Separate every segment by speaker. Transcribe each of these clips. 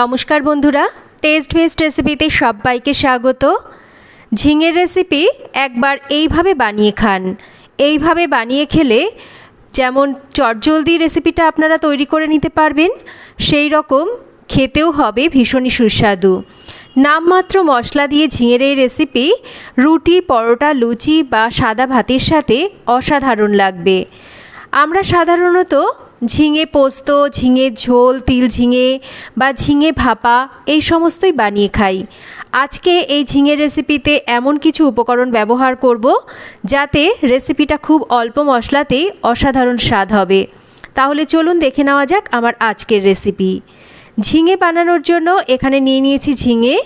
Speaker 1: নমস্কার বন্ধুরা test vest রেসিপিতে সবাইকে স্বাগত। ঝিঙের রেসিপি একবার এইভাবে বানিয়ে খান। এইভাবে বানিয়ে খেলে যেমন চটজলদি রেসিপিটা আপনারা তৈরি করে নিতে পারবেন, সেই রকম খেতেও হবে ভীষণই সুস্বাদু। নামমাত্র মশলা দিয়ে ঝিঙের এই রেসিপি রুটি, পরোটা, লুচি বা সাদা ভাতের সাথে অসাধারণ লাগবে। আমরা সাধারণত ঝিঙে পোস্ত, ঝিঙে ঝোল, তিল ঝিঙে বা ঝিঙে ভাপা, এই সমস্তই বানিয়ে খাই। আজকে এই ঝিঙে রেসিপিতে এমন কিছু উপকরণ ব্যবহার করব যাতে রেসিপিটা খুব অল্প মশলাতেই অসাধারণ স্বাদ হবে। তাহলে চলুন দেখে নেওয়া যাক আমার আজকের রেসিপি। ঝিঙে বানানোর জন্য এখানে নিয়ে নিয়েছি ঝিঙে।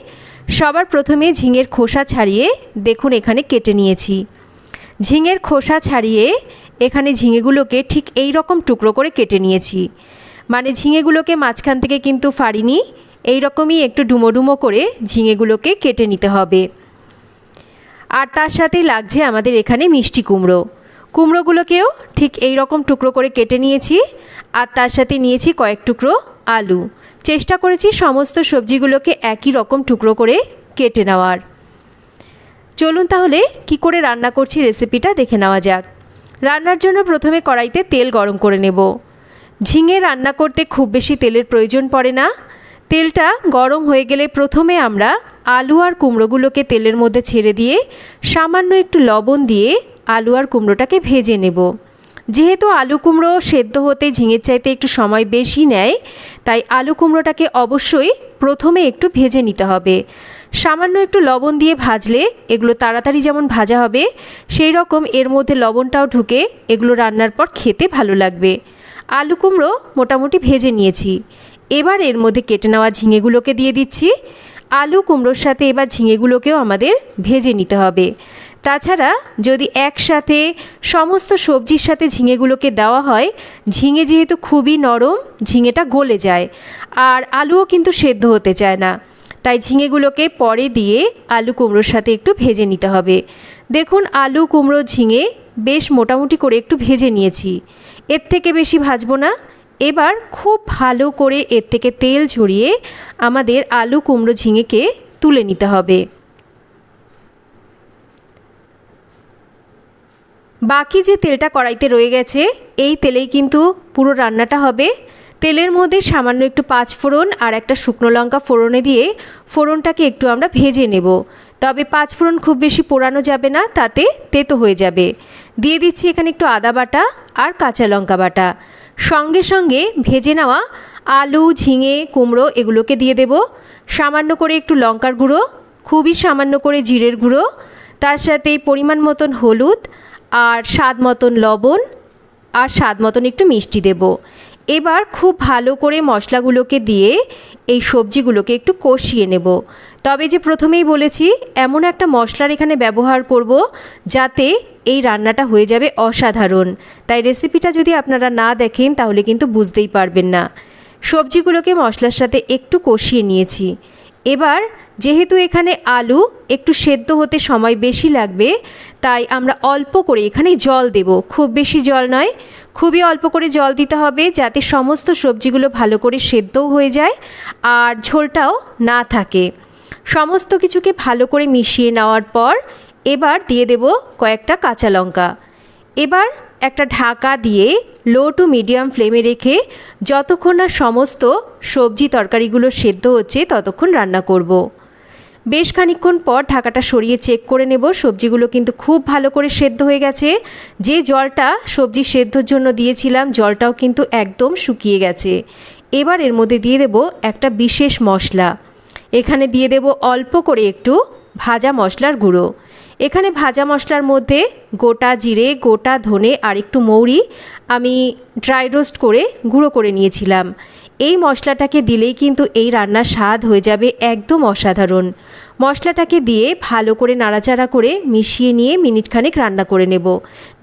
Speaker 1: সবার প্রথমে ঝিঙের খোসা ছাড়িয়ে দেখুন এখানে কেটে নিয়েছি। ঝিঙের খোসা ছাড়িয়ে এখানে ঝিঙেগুলোকে ঠিক এই রকম টুকরো করে কেটে নিয়েছি। মানে ঝিঙেগুলোকে মাঝখান থেকে কিন্তু ফাড়িনি, এই রকমই একটু ডুমো ডুমো করে ঝিঙেগুলোকে কেটে নিতে হবে। আর তার সাথেই লাগছে আমাদের এখানে মিষ্টি কুমড়ো। কুমড়োগুলোকেও ঠিক এই রকম টুকরো করে কেটে নিয়েছি, আর তার সাথে নিয়েছি কয়েক টুকরো আলু। চেষ্টা করেছি সমস্ত সবজিগুলোকে একই রকম টুকরো করে কেটে নেওয়ার। চলুন তাহলে কি করে রান্না করছি রেসিপিটা দেখে নেওয়া যাক। রান্নার জন্য প্রথমে কড়াইতে তেল গরম করে নেব। ঝিঙে রান্না করতে খুব বেশি তেলের প্রয়োজন পড়ে না। তেলটা গরম হয়ে গেলে প্রথমে আমরা আলু আর কুমড়োগুলোকে তেলের মধ্যে ছেড়ে দিয়ে সামান্য একটু লবণ দিয়ে আলু আর কুমড়োটাকে ভেজে নেব। যেহেতু আলু কুমড়ো সেদ্ধ হতে ঝিঙের চাইতে একটু সময় বেশি নেয়, তাই আলু কুমড়োটাকে অবশ্যই প্রথমে একটু ভেজে নিতে হবে। সামান্য একটু লবণ দিয়ে ভাজলে এগুলো তাড়াতাড়ি যেমন ভাজা হবে, সেই রকম এর মধ্যে লবণটাও ঢুকে এগুলো রান্নার পর খেতে ভালো লাগবে। আলু কুমড়ো মোটামুটি ভেজে নিয়েছি। এবার এর মধ্যে কেটে নেওয়া ঝিঙেগুলোকে দিয়ে দিচ্ছি। আলু কুমড়োর সাথে এবার ঝিঙেগুলোকেও আমাদের ভেজে নিতে হবে। তাছাড়া যদি একসাথে সমস্ত সবজির সাথে ঝিঙেগুলোকে দেওয়া হয়, ঝিঙে যেহেতু খুবই নরম, ঝিঙেটা গলে যায় আর আলুও কিন্তু সেদ্ধ হতে চায় না। তাই ঝিঙেগুলোকে পরে দিয়ে আলু কুমড়োর সাথে একটু ভেজে নিতে হবে। দেখুন, আলু, কুমড়ো, ঝিঙে বেশ মোটামুটি করে একটু ভেজে নিয়েছি। এর থেকে বেশি ভাজবো না। এবার খুব ভালো করে এর থেকে তেল ঝরিয়ে আমাদের আলু, কুমড়ো, ঝিঙেকে তুলে নিতে হবে। বাকি যে তেলটা কড়াইতে রয়ে গেছে, এই তেলেই কিন্তু পুরো রান্নাটা হবে। তেলের মধ্যে সামান্য একটু পাঁচ ফোড়ন আর একটা শুকনো লঙ্কা ফোড়নে দিয়ে ফোড়নটাকে একটু আমরা ভেজে নেব। তবে পাঁচ ফোড়ন খুব বেশি পোড়ানো যাবে না, তাতে তেতো হয়ে যাবে। দিয়ে দিচ্ছি এখানে একটু আদা বাটা আর কাঁচা লঙ্কা বাটা। সঙ্গে সঙ্গে ভেজে নেওয়া আলু, ঝিঙে, কুমড়ো এগুলোকে দিয়ে দেব। সামান্য করে একটু লঙ্কার গুঁড়ো, খুবই সামান্য করে জিরের গুঁড়ো। তার সাথে পরিমাণ মতন হলুদ আর স্বাদ মতন লবণ আর স্বাদ মতন একটু মিষ্টি দেব। এবার খুব ভালো করে মশলাগুলোকে দিয়ে এই সবজিগুলোকে একটু কষিয়ে নেব। তবে যে প্রথমেই বলেছি, এমন একটা মশলার এখানে ব্যবহার করব যাতে এই রান্নাটা হয়ে যাবে অসাধারণ। তাই রেসিপিটা যদি আপনারা না দেখেন, তাহলে কিন্তু বুঝতেই পারবেন না। সবজিগুলোকে মশলার সাথে একটু কষিয়ে নিয়েছি। এবার যেহেতু এখানে আলু একটু সেদ্ধ হতে সময় বেশি লাগবে, তাই আমরা অল্প করে এখানে জল দেব। খুব বেশি জল নয়, খুবই অল্প করে জল দিতে হবে যাতে সমস্ত সবজিগুলো ভালো করে সেদ্ধও হয়ে যায় আর ঝোলটাও না থাকে। সমস্ত কিছুকে ভালো করে মিশিয়ে নেওয়ার পর এবার দিয়ে দেব কয়েকটা কাঁচা লঙ্কা। এবার একটা ঢাকা দিয়ে লো টু মিডিয়াম ফ্লেমে রেখে যতক্ষণ না সমস্ত সবজি তরকারিগুলো সেদ্ধ হচ্ছে ততক্ষণ রান্না করব। বেশ খানিক্ষণ পর ঢাকাটা সরিয়ে চেক করে নেব। সবজিগুলো কিন্তু খুব ভালো করে সেদ্ধ হয়ে গেছে। যে জলটা সবজি সেদ্ধর জন্য দিয়েছিলাম, জলটাও কিন্তু একদম শুকিয়ে গেছে। এবার এর মধ্যে দিয়ে দেব একটা বিশেষ মশলা। এখানে দিয়ে দেব অল্প করে একটু ভাজা মশলার গুঁড়ো। এখানে ভাজা মশলার মধ্যে গোটা জিরে, গোটা ধনে আর একটু মৌরি আমি ড্রাই রোস্ট করে গুঁড়ো করে নিয়েছিলাম। এই মশলাটাকে দিলেই কিন্তু এই রান্নার স্বাদ হয়ে যাবে একদম অসাধারণ। মশলাটাকে দিয়ে ভালো করে নাড়াচাড়া করে মিশিয়ে নিয়ে মিনিটখানেক রান্না করে নেব।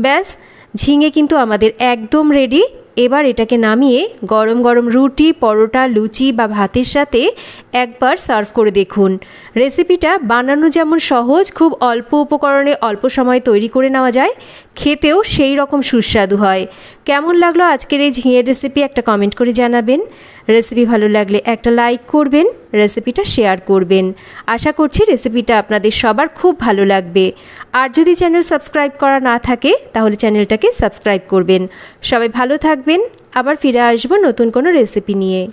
Speaker 1: ব্যাস, ঝিঙে কিন্তু আমাদের একদম রেডি এবার এটাকে নামিয়ে গরম গরম রুটি, পরোটা, লুচি বা ভাতের সাথে একবার সার্ভ করে দেখুন। রেসিপিটা বানানো যেমন সহজ, খুব অল্প উপকরণে অল্প সময় তৈরি করে নেওয়া যায়। খেতেও সেই রকম সুস্বাদু হয়। কেমন লাগল আজকের এই ঝিঙের রেসিপি একটা কমেন্ট করে জানাবেন। রেসিপি ভালো লাগলে একটা লাইক করবেন রেসিপিটা শেয়ার করবেন। আশা করছি রেসিপিটা আপনাদের সবার খুব ভালো লাগবে। আর যদি চ্যানেল সাবস্ক্রাইব করা না থাকে, তাহলে চ্যানেলটাকে সাবস্ক্রাইব করবেন। সবাই ভালো থাকবেন, আবার ফিরে আসব নতুন কোনো রেসিপি নিয়ে।